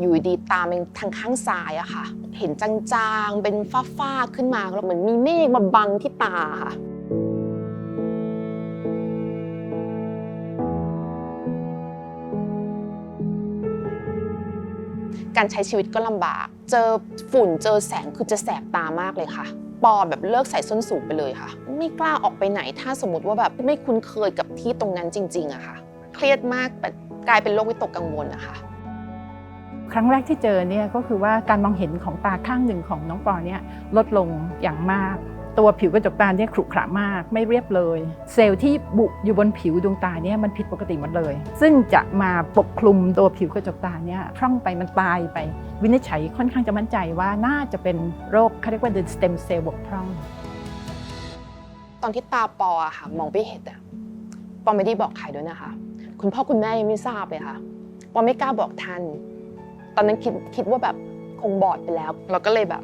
อยู่ดีตาเป็นทางข้างซ้ายอะค่ะ เห็นจางๆ เป็นฝ้าๆ ขึ้นมาแล้วเหมือนมีเมฆมาบังที่ตาค่ะการใช้ชีวิตก็ลำบาก เจอฝุ่นเจอแสงคือจะแสบตามากเลยค่ะ ปอแบบเลิกใส่ส้นสูงไปเลยค่ะ ไม่กล้าออกไปไหน ถ้าสมมติว่าแบบไม่คุ้นเคยกับที่ตรงนั้นจริง ๆอะค่ะ เครียดมากแบบกลายเป็นโรควิตกกังวลนะคะ ครั้งแรกที่เจอเนี่ยก็คือว่าการมองเห็นของตาข้างหนึ่งของน้องปอเนี่ยลดลงอย่างมาก ตัวผิวกระจกตาเนี่ยขรุขระมาก ไม่เรียบเลย เซลล์ที่บุอยู่บนผิวดวงตาเนี่ยมันผิดปกติหมดเลย ซึ่งจะมาปกคลุมตัวผิวกระจกตาเนี่ยพร่องไปมันตายไป วินิจฉัยค่อนข้างจะมั่นใจว่าน่าจะเป็นโรคเขาเรียกว่า the stem cell บกพร่อง ตอนที่ตาปออะค่ะมองไม่เห็นอะปอไม่ได้บอกใครด้วยนะคะ คุณพ่อคุณแม่ยังไม่ทราบเลยค่ะปอไม่กล้าบอกท่าน ตอนนั้นคิดคิดว่าแบบคงบอดไปแล้ว เราก็เลยแบบ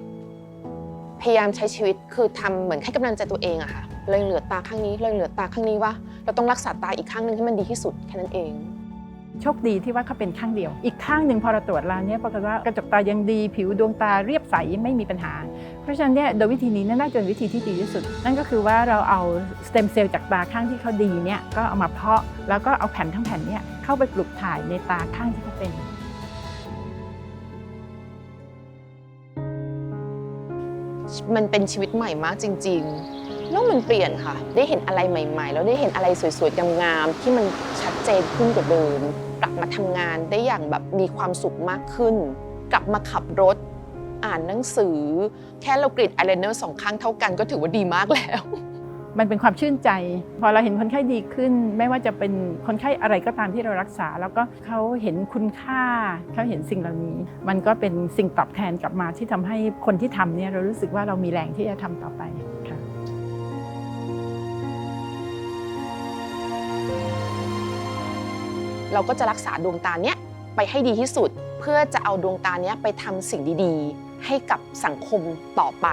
พยายามใช้ชีวิตคือทำเหมือนให้กำลังใจตัวเองอะค่ะเลยเหลือตาข้างนี้เลยเหลือตาข้างนี้ว่า เราต้องรักษาตาอีกข้างหนึ่งให้มันดีที่สุดแค่นั้นเองโชคดีที่ว่าเขาเป็นข้างเดียว อีกข้างหนึ่งพอเราตรวจแล้วเนี่ยปรากฏว่ากระจกตายังดี ผิวดวงตาเรียบใสไม่มีปัญหา เพราะฉะนั้นเนี่ยโดยวิธีนี้น่าจะเป็นวิธีที่ดีที่สุด นั่นก็คือว่าเราเอาสเต็มเซลล์จากตาข้างที่เขาดีเนี่ยก็เอามาเพาะ แล้วก็เอาแผ่นทั้งแผ่นเนี่ยเข้าไปปลูกถ่ายในตาข้างที่เขาเป็น มันเป็นชีวิตใหม่มากจริง ๆ แล้วมันเปลี่ยนค่ะ ได้เห็นอะไรใหม่ๆ แล้วได้เห็นอะไรสวยๆงามๆที่มันชัดเจนขึ้นกว่าเดิม กลับมาทำงานได้อย่างแบบมีความสุขมากขึ้น กลับมาขับรถ อ่านหนังสือ แค่เรากรีดอายไลเนอร์สองข้างเท่ากันก็ถือว่าดีมากแล้ว มันเป็นความชื่นใจ พอเราเห็นคนไข้ดีขึ้น ไม่ว่าจะเป็นคนไข้อะไรก็ตามที่เรารักษา แล้วก็เขาเห็นคุณค่าเขาเห็นสิ่งเหล่านี้ มันก็เป็นสิ่งตอบแทนกลับมาที่ทำให้คนที่ทำเนี่ยเรารู้สึกว่าเรามีแรงที่จะทำต่อไปค่ะเราก็จะรักษาดวงตาเนี้ยไปให้ดีที่สุด เพื่อจะเอาดวงตาเนี้ยไปทำสิ่งดีๆ ให้กับสังคมต่อไป